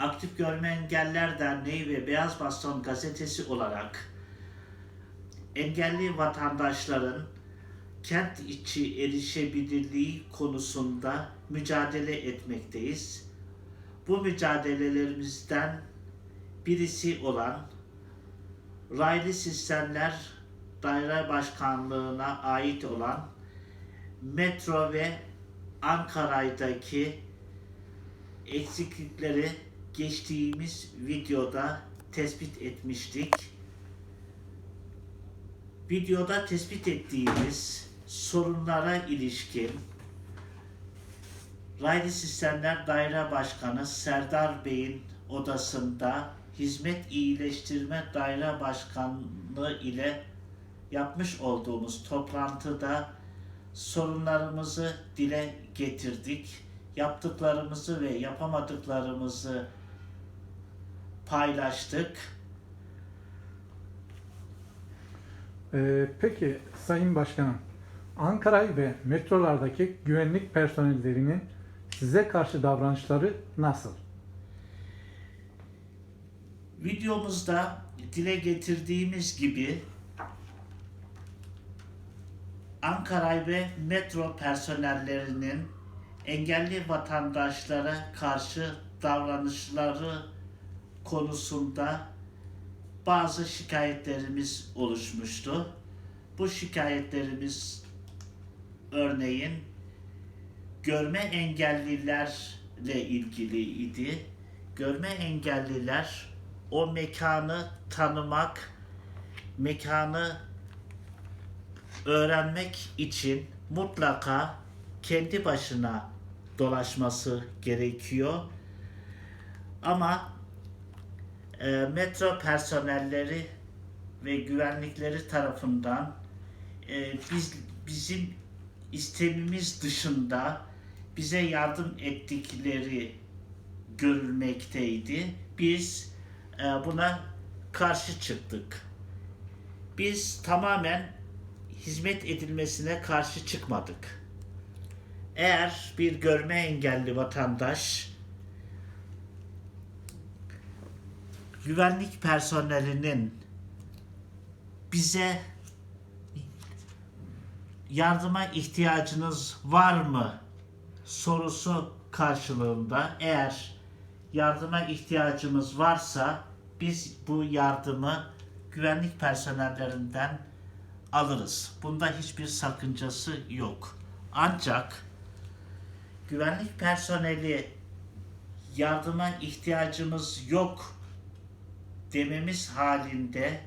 Aktif Görme Engeller Derneği ve Beyaz Baston gazetesi olarak engelli vatandaşların kent içi erişebilirliği konusunda mücadele etmekteyiz. Bu mücadelelerimizden birisi olan Raylı Sistemler Daire Başkanlığı'na ait olan metro ve Ankara'daki eksiklikleri geçtiğimiz videoda tespit etmiştik. Videoda tespit ettiğimiz sorunlara ilişkin Raylı Sistemler Daire Başkanı Serdar Bey'in odasında Hizmet İyileştirme Daire Başkanlığı ile yapmış olduğumuz toplantıda sorunlarımızı dile getirdik. Yaptıklarımızı ve yapamadıklarımızı paylaştık. Ee, peki Sayın Başkanım, Ankara ve metrolardaki güvenlik personellerinin size karşı davranışları nasıl? Videomuzda dile getirdiğimiz gibi Ankara ve metro personellerinin engelli vatandaşlara karşı davranışları konusunda bazı şikayetlerimiz oluşmuştu. Bu şikayetlerimiz örneğin görme engellilerle ilgiliydi. Görme engelliler o mekanı tanımak, mekanı öğrenmek için mutlaka kendi başına dolaşması gerekiyor. Ama e, metro personelleri ve güvenlikleri tarafından e, biz bizim istemimiz dışında bize yardım ettikleri görülmekteydi. Biz e, buna karşı çıktık. Biz tamamen hizmet edilmesine karşı çıkmadık. Eğer bir görme engelli vatandaş güvenlik personelinin bize yardıma ihtiyacınız var mı sorusu karşılığında eğer yardıma ihtiyacımız varsa biz bu yardımı güvenlik personellerinden alırız. Bunda hiçbir sakıncası yok. Ancak güvenlik personeli yardıma ihtiyacımız yok dememiz halinde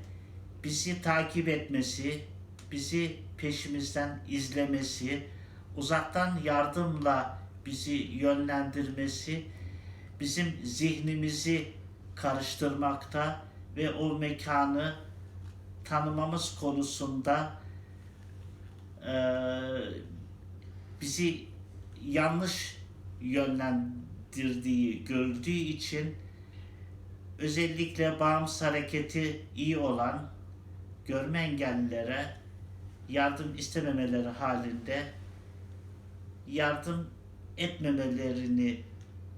bizi takip etmesi, bizi peşimizden izlemesi, uzaktan yardımla bizi yönlendirmesi bizim zihnimizi karıştırmakta ve o mekanı tanımamız konusunda eee, bizi yanlış yönlendirdiği görüldüğü için özellikle bağımsız hareketi iyi olan görme engellilere yardım istememeleri halinde yardım etmemelerini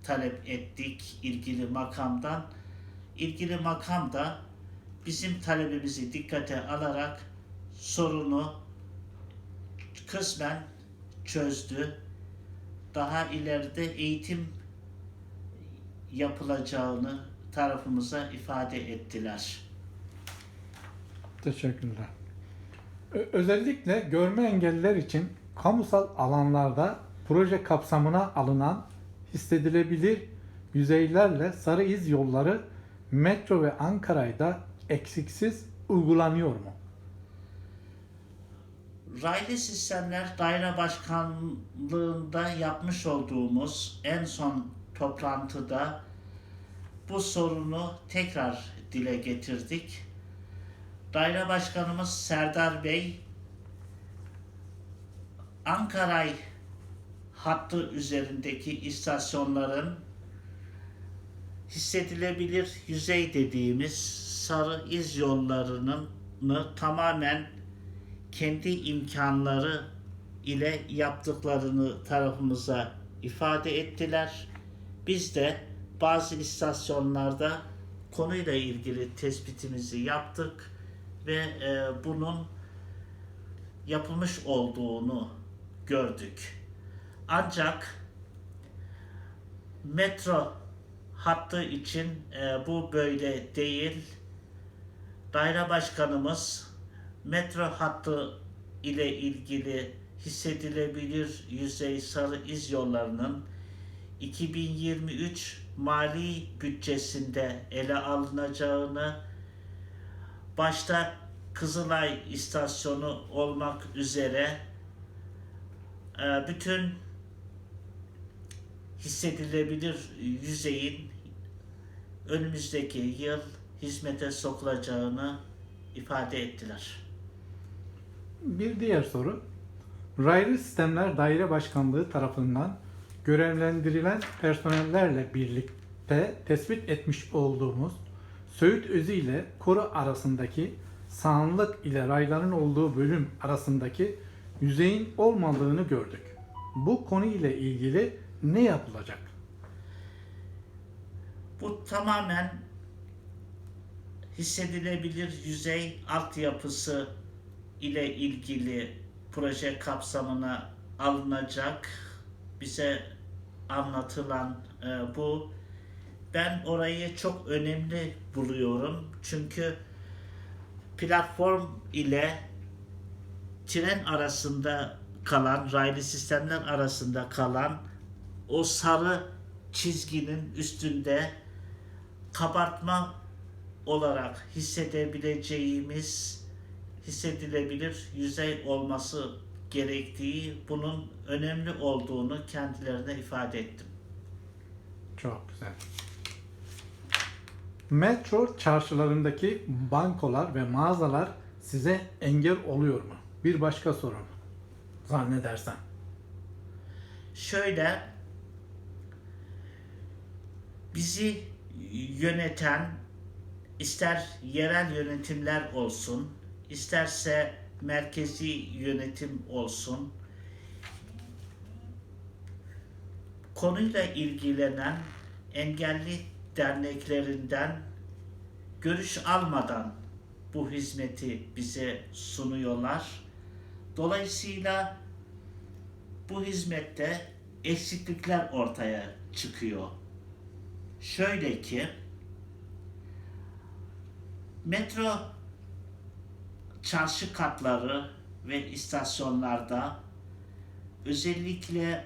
talep ettik ilgili makamdan. İlgili makam da bizim talebimizi dikkate alarak sorunu kısmen çözdü. Daha ileride eğitim yapılacağını tarafımıza ifade ettiler. Teşekkürler. Özellikle görme engelliler için kamusal alanlarda proje kapsamına alınan hissedilebilir yüzeylerle sarı iz yolları metro ve Ankara'da eksiksiz uygulanıyor mu? Raylı Sistemler Daire Başkanlığı'nda yapmış olduğumuz en son toplantıda bu sorunu tekrar dile getirdik. Daire Başkanımız Serdar Bey Ankara hattı üzerindeki istasyonların hissedilebilir yüzey dediğimiz sarı iz yollarının tamamen kendi imkanları ile yaptıklarını tarafımıza ifade ettiler. Biz de bazı istasyonlarda konuyla ilgili tespitimizi yaptık ve e, bunun yapılmış olduğunu gördük. Ancak metro hattı için e, bu böyle değil. Daire başkanımız metro hattı ile ilgili hissedilebilir yüzey sarı iz yollarının 2023 mali bütçesinde ele alınacağını başta Kızılay istasyonu olmak üzere e, bütün hissedilebilir yüzeyin önümüzdeki yıl hizmete sokulacağını ifade ettiler. Bir diğer soru. Raylı Sistemler Daire Başkanlığı tarafından görevlendirilen personellerle birlikte tespit etmiş olduğumuz Söğüt Özü ile Koru arasındaki sağanlık ile rayların olduğu bölüm arasındaki yüzeyin olmadığını gördük. Bu konu ile ilgili ne yapılacak? Bu tamamen hissedilebilir yüzey altyapısı ile ilgili proje kapsamına alınacak. Bize anlatılan e, bu. Ben orayı çok önemli buluyorum. Çünkü platform ile tren arasında kalan, raylı sistemler arasında kalan o sarı çizginin üstünde kabartma olarak hissedebileceğimiz hissedilebilir yüzey olması gerektiği, bunun önemli olduğunu kendilerine ifade ettim. Çok güzel. Metro çarşılarındaki bankolar ve mağazalar size engel oluyor mu? Bir başka sorun. Zannedersem. Şöyle bizi yöneten ister yerel yönetimler olsun, isterse merkezi yönetim olsun konuyla ilgilenen engelli derneklerinden görüş almadan bu hizmeti bize sunuyorlar. Dolayısıyla bu hizmette eksiklikler ortaya çıkıyor. Şöyle ki metro çarşı katları ve istasyonlarda özellikle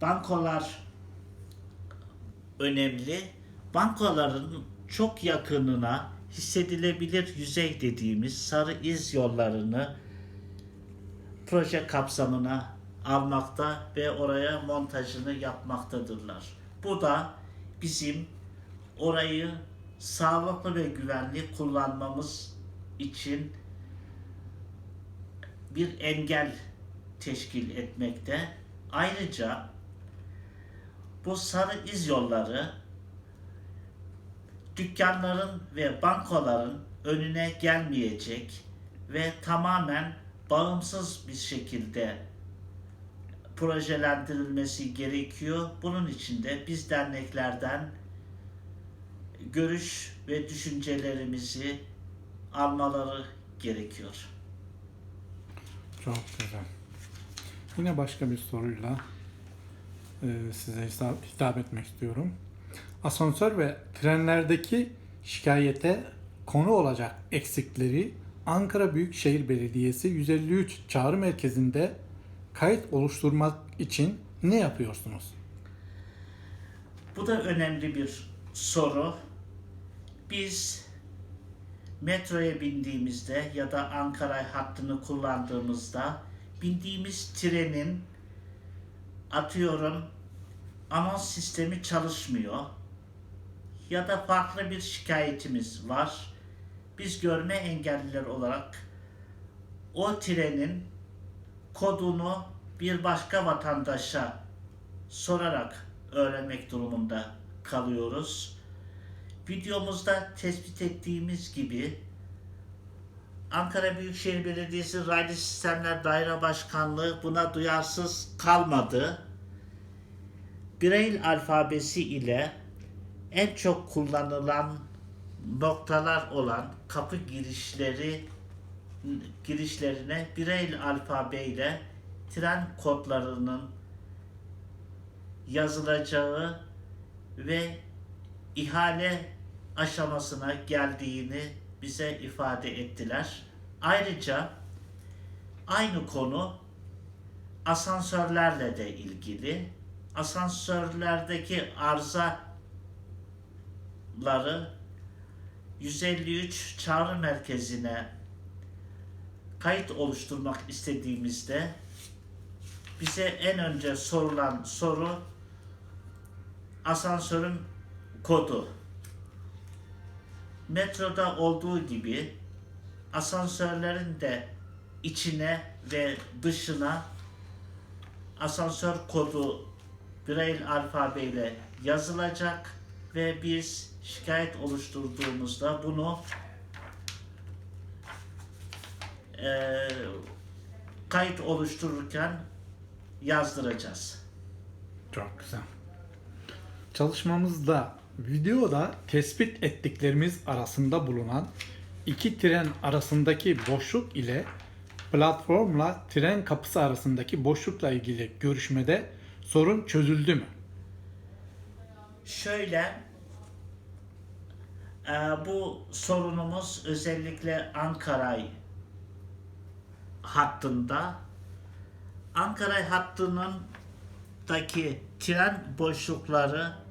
bankolar önemli. Bankoların çok yakınına hissedilebilir yüzey dediğimiz sarı iz yollarını proje kapsamına almakta ve oraya montajını yapmaktadırlar. Bu da bizim orayı sağlıklı ve güvenli kullanmamız için bir engel teşkil etmekte. Ayrıca bu sarı iz yolları dükkanların ve bankoların önüne gelmeyecek ve tamamen bağımsız bir şekilde projelendirilmesi gerekiyor. Bunun için de biz derneklerden görüş ve düşüncelerimizi almaları gerekiyor. Çok güzel. Yine başka bir soruyla e, size hitap, hitap etmek istiyorum. Asansör ve trenlerdeki şikayete konu olacak eksikleri Ankara Büyükşehir Belediyesi 153 çağrı merkezinde kayıt oluşturmak için ne yapıyorsunuz? Bu da önemli bir soru. Biz metroya bindiğimizde ya da Ankara hattını kullandığımızda bindiğimiz trenin atıyorum anons sistemi çalışmıyor ya da farklı bir şikayetimiz var. Biz görme engelliler olarak o trenin kodunu bir başka vatandaşa sorarak öğrenmek durumunda kalıyoruz. Videomuzda tespit ettiğimiz gibi Ankara Büyükşehir Belediyesi Raylı Sistemler Daire Başkanlığı buna duyarsız kalmadı. Braille alfabesi ile en çok kullanılan noktalar olan kapı girişleri girişlerine Braille alfabe ile tren kodlarının yazılacağı ve ihale aşamasına geldiğini bize ifade ettiler. Ayrıca aynı konu asansörlerle de ilgili. Asansörlerdeki arızaları 153 çağrı merkezine kayıt oluşturmak istediğimizde bize en önce sorulan soru asansörün kodu. Metroda olduğu gibi asansörlerin de içine ve dışına asansör kodu Braille alfabeyle yazılacak ve biz şikayet oluşturduğumuzda bunu eee, kayıt oluştururken yazdıracağız. Çok güzel. Çalışmamızda videoda tespit ettiklerimiz arasında bulunan iki tren arasındaki boşluk ile platformla tren kapısı arasındaki boşlukla ilgili görüşmede sorun çözüldü mü? Şöyle e, bu sorunumuz özellikle Ankara hattında Ankara hattının daki tren boşlukları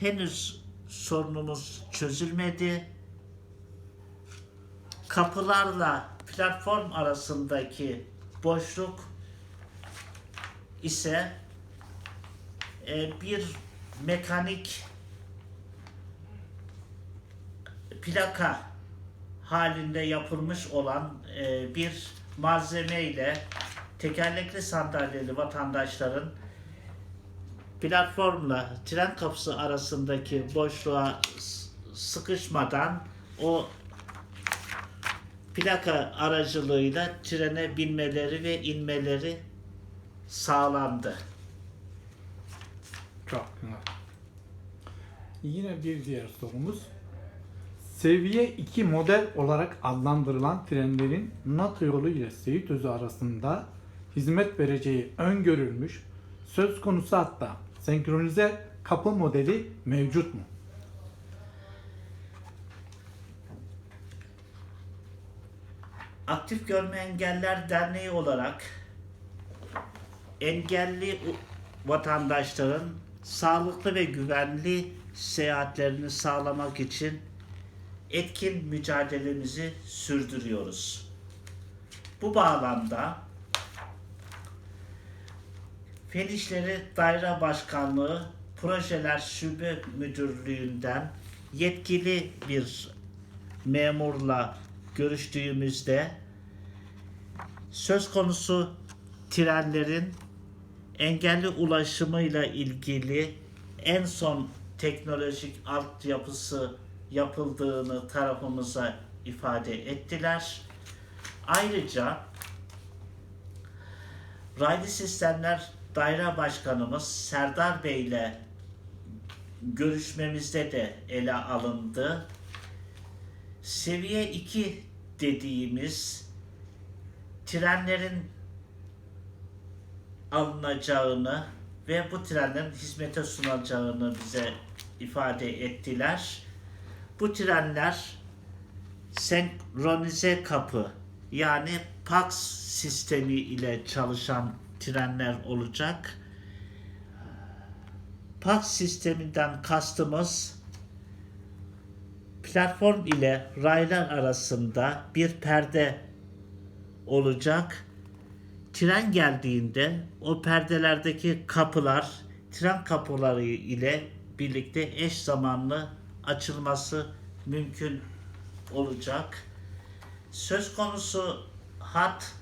henüz sorunumuz çözülmedi. Kapılarla platform arasındaki boşluk ise e, bir mekanik plaka halinde yapılmış olan e, bir malzeme ile tekerlekli sandalyeli vatandaşların platformla tren kapısı arasındaki boşluğa sıkışmadan o plaka aracılığıyla trene binmeleri ve inmeleri sağlandı. Çok güzel. Yine bir diğer sorumuz. Seviye 2 model olarak adlandırılan trenlerin NATO yolu ile Seyitözü arasında hizmet vereceği öngörülmüş söz konusu hatta senkronize kapı modeli mevcut mu? Aktif Görme Engeller Derneği olarak engelli vatandaşların sağlıklı ve güvenli seyahatlerini sağlamak için etkin mücadelemizi sürdürüyoruz. Bu bağlamda Fen Daire Başkanlığı Projeler Şube Müdürlüğü'nden yetkili bir memurla görüştüğümüzde söz konusu trenlerin engelli ulaşımıyla ilgili en son teknolojik altyapısı yapıldığını tarafımıza ifade ettiler. Ayrıca Raylı Sistemler Daire Başkanımız Serdar Bey ile görüşmemizde de ele alındı. Seviye 2 dediğimiz trenlerin alınacağını ve bu trenlerin hizmete sunacağını bize ifade ettiler. Bu trenler senkronize kapı yani PAX sistemi ile çalışan trenler olacak. PAX sisteminden kastımız platform ile raylar arasında bir perde olacak. Tren geldiğinde o perdelerdeki kapılar tren kapıları ile birlikte eş zamanlı açılması mümkün olacak. Söz konusu hat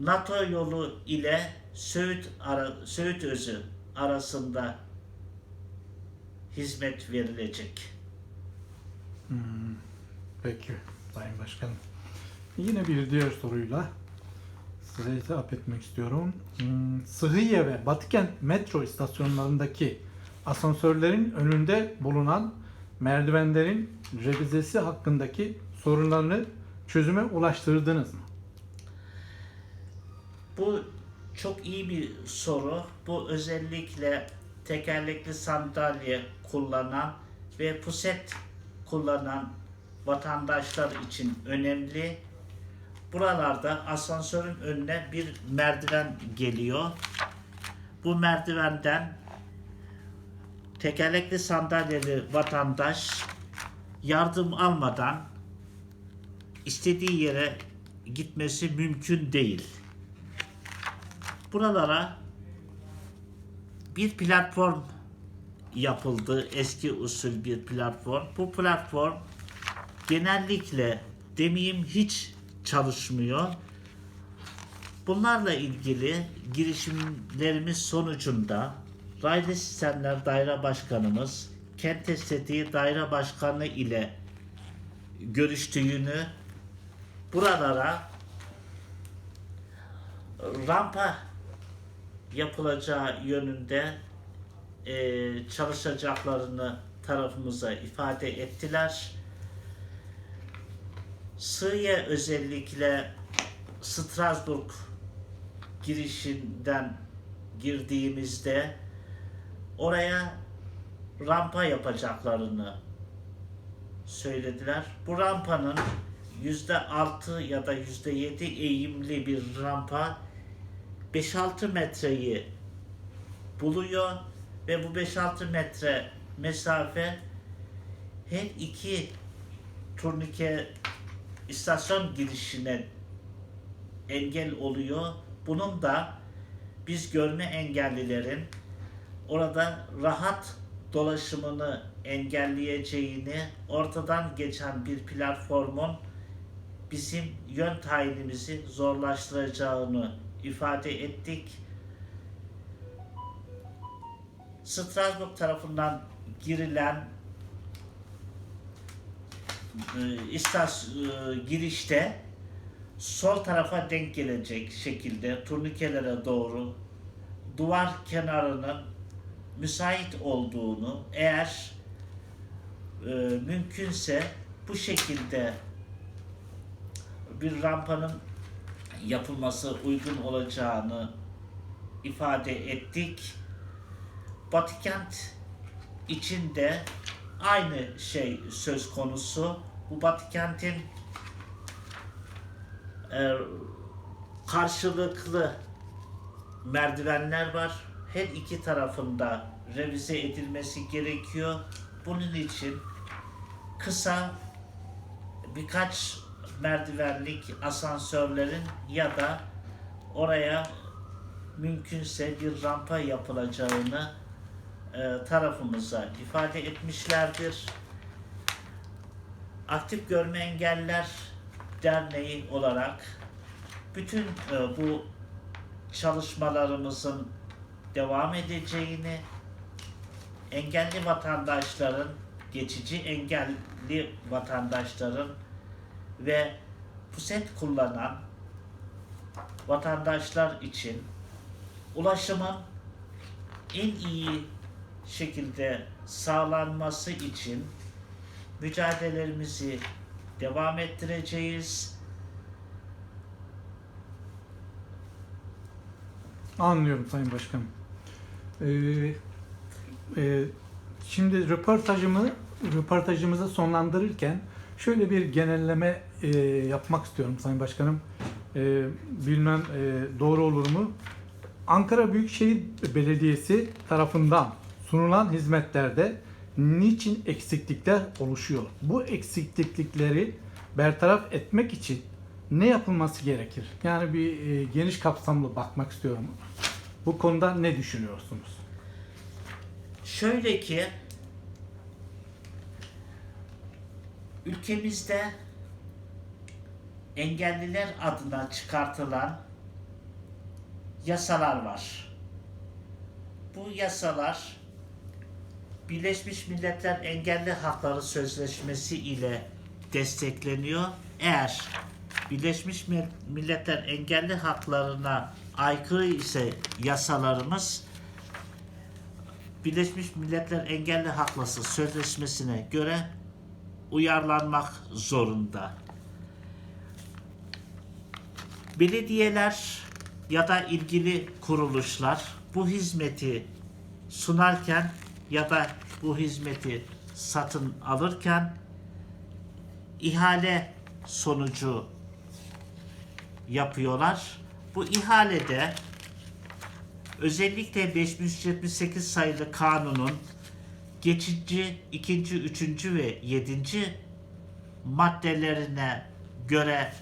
NATO yolu ile Söğüt, ara, Söğüt Özü arasında hizmet verilecek. Peki Sayın Başkanım. Yine bir diğer soruyla Size hitap etmek istiyorum. Hmm, Sıhhiye ve Batıkent metro istasyonlarındaki asansörlerin önünde bulunan merdivenlerin revizesi hakkındaki sorunlarını çözüme ulaştırdınız mı? Bu çok iyi bir soru. Bu özellikle tekerlekli sandalye kullanan ve puset kullanan vatandaşlar için önemli. Buralarda asansörün önüne bir merdiven geliyor. Bu merdivenden tekerlekli sandalyeli vatandaş yardım almadan istediği yere gitmesi mümkün değil buralara bir platform yapıldı. Eski usul bir platform. Bu platform genellikle demeyeyim hiç çalışmıyor. Bunlarla ilgili girişimlerimiz sonucunda Raylı Sistemler Daire Başkanımız Kent Estetiği Daire Başkanı ile görüştüğünü buralara rampa yapılacağı yönünde e, çalışacaklarını tarafımıza ifade ettiler. Sığıya özellikle Strasbourg girişinden girdiğimizde oraya rampa yapacaklarını söylediler. Bu rampanın yüzde altı ya da yüzde yedi eğimli bir rampa 5-6 metreyi buluyor ve bu 5-6 metre mesafe her iki turnike istasyon girişine engel oluyor. Bunun da biz görme engellilerin orada rahat dolaşımını engelleyeceğini, ortadan geçen bir platformun bizim yön tayinimizi zorlaştıracağını ifade ettik. Strasbourg tarafından girilen e, istas e, girişte sol tarafa denk gelecek şekilde turnikelere doğru duvar kenarının müsait olduğunu eğer e, mümkünse bu şekilde bir rampanın yapılması uygun olacağını ifade ettik. Batıkent için de aynı şey söz konusu. Bu Batıkent'in e, karşılıklı merdivenler var. Her iki tarafında revize edilmesi gerekiyor. Bunun için kısa birkaç merdivenlik asansörlerin ya da oraya mümkünse bir rampa yapılacağını e, tarafımıza ifade etmişlerdir. Aktif Görme Engeller Derneği olarak bütün e, bu çalışmalarımızın devam edeceğini, engelli vatandaşların, geçici engelli vatandaşların ve puset kullanan vatandaşlar için ulaşımın en iyi şekilde sağlanması için mücadelelerimizi devam ettireceğiz. Anlıyorum Sayın Başkanım. Ee, e, şimdi röportajımı röportajımızı sonlandırırken şöyle bir genelleme e, yapmak istiyorum Sayın Başkanım. E, bilmem e, doğru olur mu? Ankara Büyükşehir Belediyesi tarafından sunulan hizmetlerde niçin eksiklikler oluşuyor? Bu eksiklikleri bertaraf etmek için ne yapılması gerekir? Yani bir e, geniş kapsamlı bakmak istiyorum. Bu konuda ne düşünüyorsunuz? Şöyle ki ülkemizde engelliler adına çıkartılan yasalar var. Bu yasalar Birleşmiş Milletler Engelli Hakları Sözleşmesi ile destekleniyor. Eğer Birleşmiş Mil- Milletler engelli haklarına aykırı ise yasalarımız Birleşmiş Milletler Engelli Hakları Sözleşmesi'ne göre uyarlanmak zorunda. Belediyeler ya da ilgili kuruluşlar bu hizmeti sunarken ya da bu hizmeti satın alırken ihale sonucu yapıyorlar. Bu ihalede özellikle 578 sayılı kanunun geçici, ikinci, üçüncü ve yedinci maddelerine göre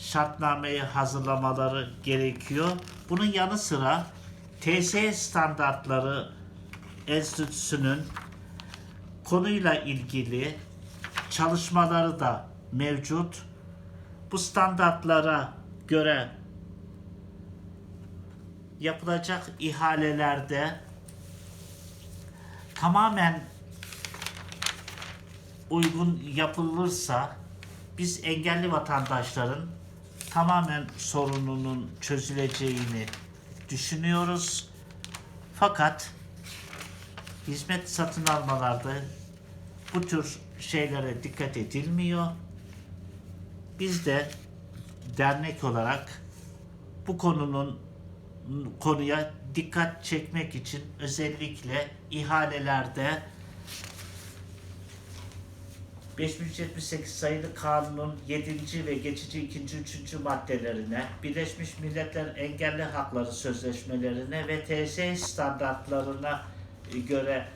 şartnameyi hazırlamaları gerekiyor. Bunun yanı sıra TSE standartları enstitüsünün konuyla ilgili çalışmaları da mevcut. Bu standartlara göre yapılacak ihalelerde tamamen uygun yapılırsa biz engelli vatandaşların tamamen sorununun çözüleceğini düşünüyoruz. Fakat hizmet satın almalarda bu tür şeylere dikkat edilmiyor. Biz de dernek olarak bu konunun konuya dikkat çekmek için özellikle ihalelerde 5378 sayılı kanunun 7. ve geçici 2. 3. maddelerine, Birleşmiş Milletler Engelli Hakları Sözleşmelerine ve TSE standartlarına göre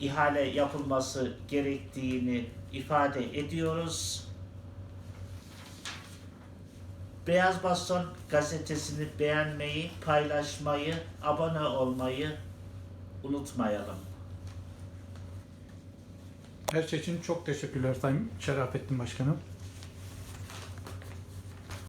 ihale yapılması gerektiğini ifade ediyoruz. Beyaz Baston gazetesini beğenmeyi, paylaşmayı, abone olmayı unutmayalım. Her şey için çok teşekkürler Sayın Şerafettin Başkanım.